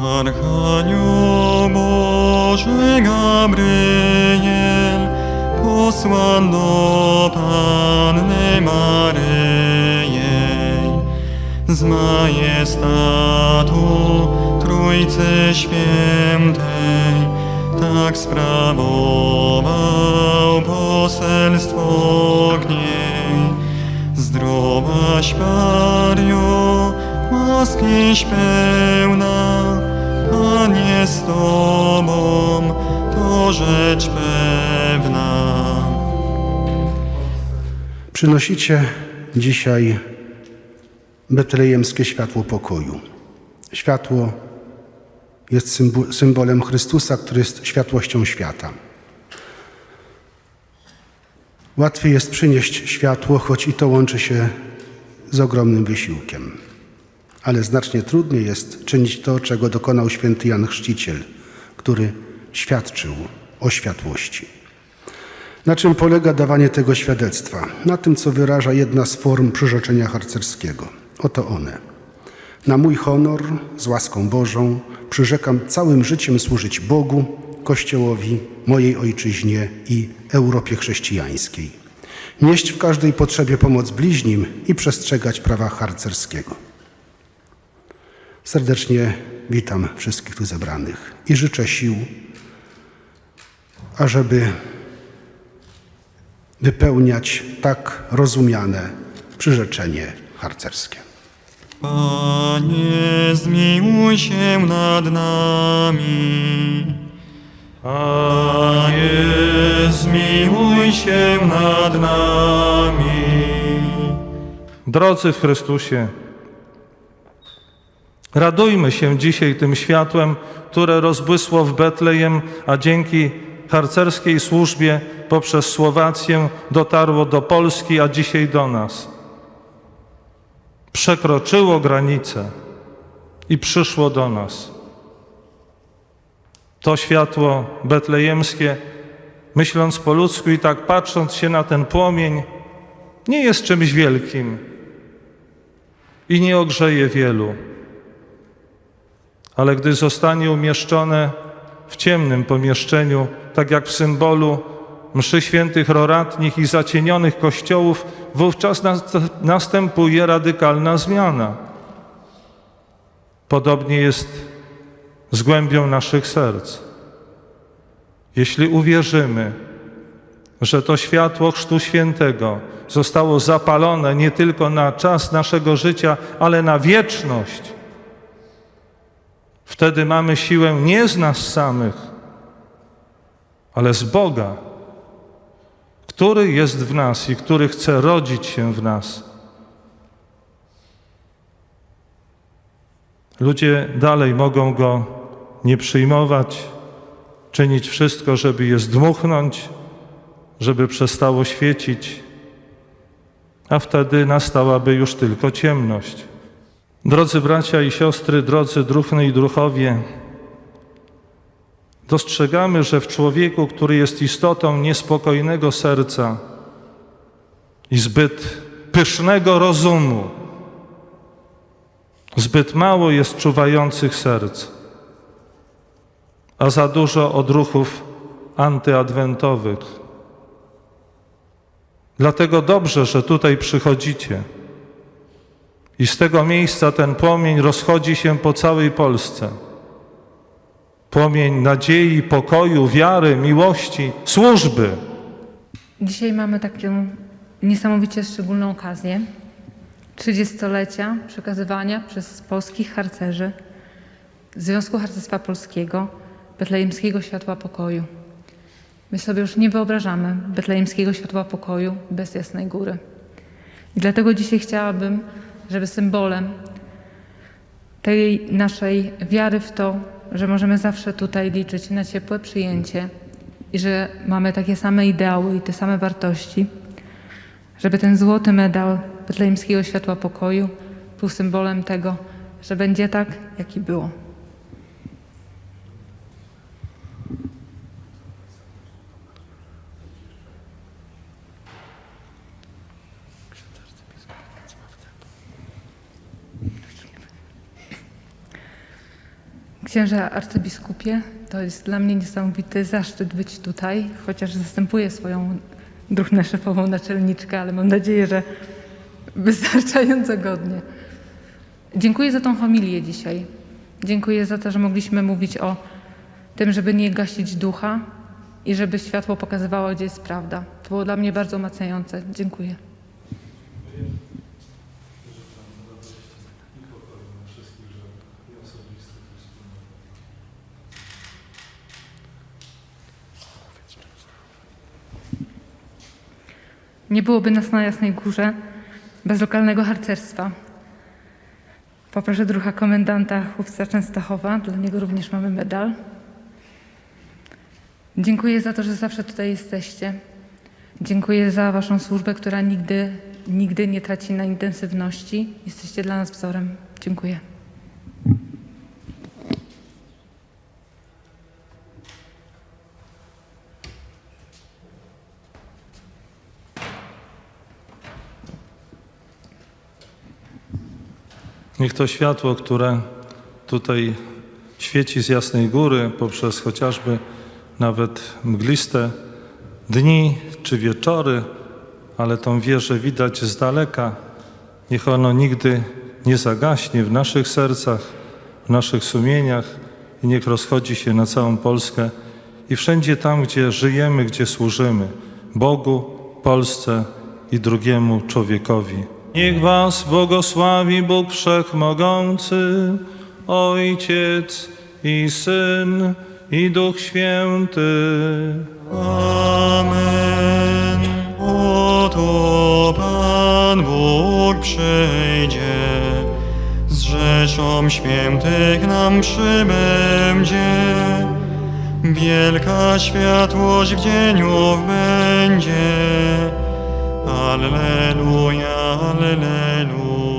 Archanioł Boży Gabriel, posłan do Panny Maryi, z majestatu Trójcy Świętej, tak sprawował poselstwo k niej. Zdrowaś Mario, łaskiś pełna, Panie z Tobą, to rzecz pewna. Przynosicie dzisiaj betlejemskie światło pokoju. Światło jest symbo- symbolem Chrystusa, który jest światłością świata. Łatwiej jest przynieść światło, choć i to łączy się z ogromnym wysiłkiem. Ale znacznie trudniej jest czynić to, czego dokonał święty Jan Chrzciciel, który świadczył o światłości. Na czym polega dawanie tego świadectwa? Na tym, co wyraża jedna z form przyrzeczenia harcerskiego. Oto one. Na mój honor, z łaską Bożą, przyrzekam całym życiem służyć Bogu, Kościołowi, mojej ojczyźnie i Europie chrześcijańskiej. Nieść w każdej potrzebie pomoc bliźnim i przestrzegać prawa harcerskiego. Serdecznie witam wszystkich tu zebranych i życzę sił, ażeby wypełniać tak rozumiane przyrzeczenie harcerskie. Panie, zmiłuj się nad nami. Panie, zmiłuj się nad nami. Drodzy w Chrystusie, radujmy się dzisiaj tym światłem, które rozbłysło w Betlejem, a dzięki harcerskiej służbie poprzez Słowację dotarło do Polski, a dzisiaj do nas. Przekroczyło granice i przyszło do nas. To światło betlejemskie, myśląc po ludzku i tak patrząc się na ten płomień, nie jest czymś wielkim i nie ogrzeje wielu. Ale gdy zostanie umieszczone w ciemnym pomieszczeniu, tak jak w symbolu mszy świętych roratnich i zacienionych kościołów, wówczas nas- następuje radykalna zmiana. Podobnie jest z głębią naszych serc. Jeśli uwierzymy, że to światło Chrztu Świętego zostało zapalone nie tylko na czas naszego życia, ale na wieczność. Wtedy mamy siłę nie z nas samych, ale z Boga, który jest w nas i który chce rodzić się w nas. Ludzie dalej mogą go nie przyjmować, czynić wszystko, żeby je zdmuchnąć, żeby przestało świecić, a wtedy nastałaby już tylko ciemność. Drodzy bracia i siostry, drodzy druhny i druchowie, dostrzegamy, że w człowieku, który jest istotą niespokojnego serca i zbyt pysznego rozumu, zbyt mało jest czuwających serc, a za dużo odruchów antyadwentowych. Dlatego dobrze, że tutaj przychodzicie. I z tego miejsca ten płomień rozchodzi się po całej Polsce. Płomień nadziei, pokoju, wiary, miłości, służby. Dzisiaj mamy taką niesamowicie szczególną okazję. 30-lecia przekazywania przez polskich harcerzy Związku Harcerstwa Polskiego Betlejemskiego Światła Pokoju. My sobie już nie wyobrażamy Betlejemskiego Światła Pokoju bez Jasnej Góry. I dlatego dzisiaj chciałabym, żeby symbolem tej naszej wiary w to, że możemy zawsze tutaj liczyć na ciepłe przyjęcie i że mamy takie same ideały i te same wartości, żeby ten złoty medal Betlejemskiego Światła Pokoju był symbolem tego, że będzie tak, jak i było. Księże arcybiskupie, to jest dla mnie niesamowity zaszczyt być tutaj, chociaż zastępuję swoją duchnę szefową naczelniczkę, ale mam nadzieję, że wystarczająco godnie. Dziękuję za tą homilię dzisiaj. Dziękuję za to, że mogliśmy mówić o tym, żeby nie gasić ducha i żeby światło pokazywało, gdzie jest prawda. To było dla mnie bardzo umacniające. Dziękuję. Nie byłoby nas na Jasnej Górze bez lokalnego harcerstwa. Poproszę druha komendanta chłopca Częstochowa, dla niego również mamy medal. Dziękuję za to, że zawsze tutaj jesteście. Dziękuję za Waszą służbę, która nigdy, nigdy nie traci na intensywności. Jesteście dla nas wzorem. Dziękuję. Niech to światło, które tutaj świeci z jasnej góry, poprzez chociażby nawet mgliste dni czy wieczory, ale tą wieżę widać z daleka, niech ono nigdy nie zagaśnie w naszych sercach, w naszych sumieniach i niech rozchodzi się na całą Polskę i wszędzie tam, gdzie żyjemy, gdzie służymy Bogu, Polsce i drugiemu człowiekowi. Niech Was błogosławi Bóg Wszechmogący, Ojciec i Syn i Duch Święty. Amen. Oto Pan Bóg przyjdzie, z rzeszą świętych nam przybędzie. Wielka światłość w dzieniu będzie. Alleluia, Alleluia.